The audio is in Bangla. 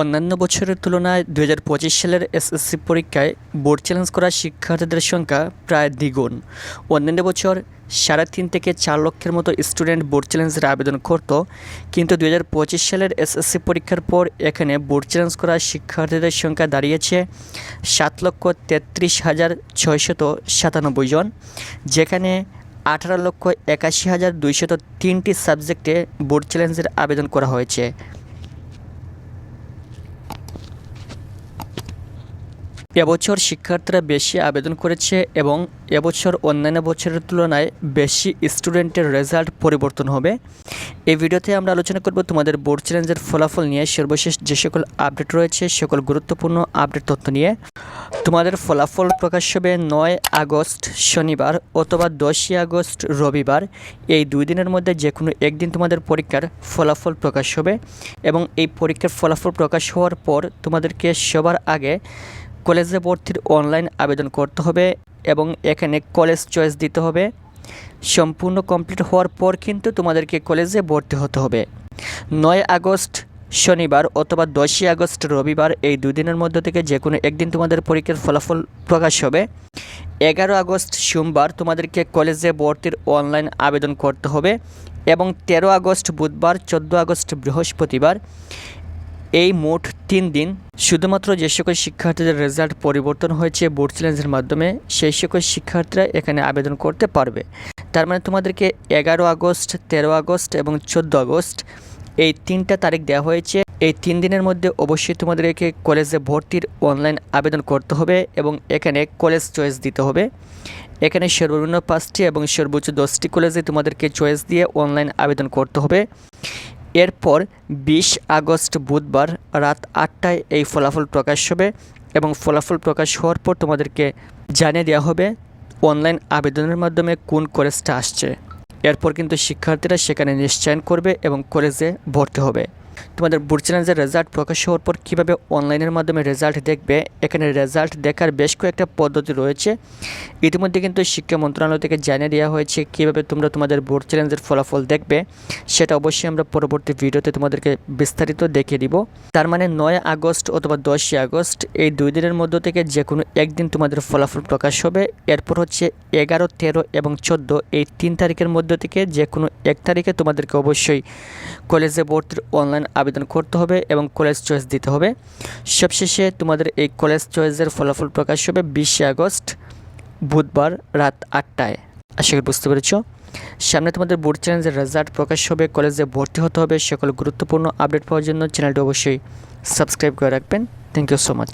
অন্যান্য বছরের তুলনায় দুই হাজার পঁচিশ সালের এসএসসি পরীক্ষায় বোর্ড চ্যালেঞ্জ করা শিক্ষার্থীদের সংখ্যা প্রায় দ্বিগুণ। অন্যান্য বছর সাড়ে তিন থেকে চার লক্ষের মতো স্টুডেন্ট বোর্ড চ্যালেঞ্জের আবেদন করত, কিন্তু দু হাজার পঁচিশ সালের এসএসসি পরীক্ষার পর এখানে বোর্ড চ্যালেঞ্জ করা শিক্ষার্থীদের সংখ্যা দাঁড়িয়েছে সাত লক্ষ তেত্রিশ হাজার ছয়শত সাতানব্বই জন, যেখানে আঠারো লক্ষ একাশি হাজার দুইশত তিনটি সাবজেক্টে বোর্ড চ্যালেঞ্জের আবেদন করা হয়েছে। এবছর শিক্ষার্থীরা বেশি আবেদন করেছে এবং এবছর অন্যান্য বছরের তুলনায় বেশি স্টুডেন্টের রেজাল্ট পরিবর্তন হবে। এই ভিডিওতে আমরা আলোচনা করব তোমাদের বোর্ড চ্যালেঞ্জের ফলাফল নিয়ে। সর্বশেষ যে সকল আপডেট রয়েছে, সকল গুরুত্বপূর্ণ আপডেট তথ্য নিয়ে। তোমাদের ফলাফল প্রকাশ হবে নয় আগস্ট, শনিবার অথবা দশই আগস্ট, রবিবার। এই দুই দিনের মধ্যে যে কোনো একদিন তোমাদের পরীক্ষার ফলাফল প্রকাশ হবে এবং এই পরীক্ষার ফলাফল প্রকাশ হওয়ার পর তোমাদেরকে সবার আগে কলেজে ভর্তির অনলাইন আবেদন করতে হবে এবং এখানে কলেজ চয়েস দিতে হবে। সম্পূর্ণ কমপ্লিট হওয়ার পর কিন্তু তোমাদেরকে কলেজে ভর্তি হতে হবে। নয় আগস্ট শনিবার অথবা দশই আগস্ট রবিবার এই দুদিনের মধ্য থেকে যে কোনো একদিন তোমাদের পরীক্ষার ফলাফল প্রকাশ হবে। এগারো আগস্ট সোমবার তোমাদেরকে কলেজে ভর্তির অনলাইন আবেদন করতে হবে এবং তেরো আগস্ট বুধবার, চোদ্দ আগস্ট বৃহস্পতিবার এই মোট তিন দিন শুধুমাত্র যে সকল শিক্ষার্থীদের রেজাল্ট পরিবর্তন হয়েছে বোর্ড চ্যালেঞ্জের মাধ্যমে, সেই সকল শিক্ষার্থীরা এখানে আবেদন করতে পারবে। তার মানে তোমাদেরকে এগারো আগস্ট, তেরো আগস্ট এবং চোদ্দ আগস্ট এই তিনটা তারিখ দেওয়া হয়েছে। এই তিন দিনের মধ্যে অবশ্যই তোমাদেরকে কলেজে ভর্তির অনলাইন আবেদন করতে হবে এবং এখানে কলেজ চয়েস দিতে হবে। এখানে সর্বনিম্ন পাঁচটি এবং সর্বোচ্চ দশটি কলেজে তোমাদেরকে চয়েস দিয়ে অনলাইন আবেদন করতে হবে। এরপর বিশ আগস্ট বুধবার রাত আটটায় এই ফলাফল প্রকাশ হবে এবং ফলাফল প্রকাশ হওয়ার পর তোমাদেরকে জানিয়ে দেওয়া হবে অনলাইন আবেদনের মাধ্যমে কোন কলেজটা আসছে। এরপর কিন্তু শিক্ষার্থীরা সেখানে নিশ্চয়ন করবে এবং কলেজে ভর্তি হবে। তোমাদের বোর্ড চ্যালেঞ্জের রেজাল্ট প্রকাশ হওয়ার পর কীভাবে অনলাইনের মাধ্যমে রেজাল্ট দেখবে? এখানে রেজাল্ট দেখার বেশ কয়েকটা পদ্ধতি রয়েছে। ইতিমধ্যে কিন্তু শিক্ষা মন্ত্রণালয় থেকে জানিয়ে দেওয়া হয়েছে কীভাবে তোমরা তোমাদের বোর্ড চ্যালেঞ্জের ফলাফল দেখবে। সেটা অবশ্যই আমরা পরবর্তী ভিডিওতে তোমাদেরকে বিস্তারিত দেখিয়ে দিব। তার মানে নয় আগস্ট অথবা দশই আগস্ট এই দুই দিনের মধ্য থেকে যে কোনো একদিন তোমাদের ফলাফল প্রকাশ হবে। এরপর হচ্ছে এগারো, তেরো এবং চোদ্দ এই তিন তারিখের মধ্য থেকে যে কোনো এক তারিখে তোমাদেরকে অবশ্যই কলেজে ভর্তির অনলাইন আবেদন করতে হবে এবং কলেজ চয়েস দিতে হবে। সবশেষে তোমাদের এই কলেজ চয়েসের ফলাফল প্রকাশ হবে বিশে আগস্ট, বুধবার রাত আটটায়। আশা করি বুঝতে পেরেছ। সামনে তোমাদের বোর্ড চ্যালেঞ্জের রেজাল্ট প্রকাশ হবে কলেজে ভর্তি হতে হবে, সকল গুরুত্বপূর্ণ আপডেট পাওয়ার জন্য চ্যানেলটি অবশ্যই সাবস্ক্রাইব করে রাখবেন। Thank you so much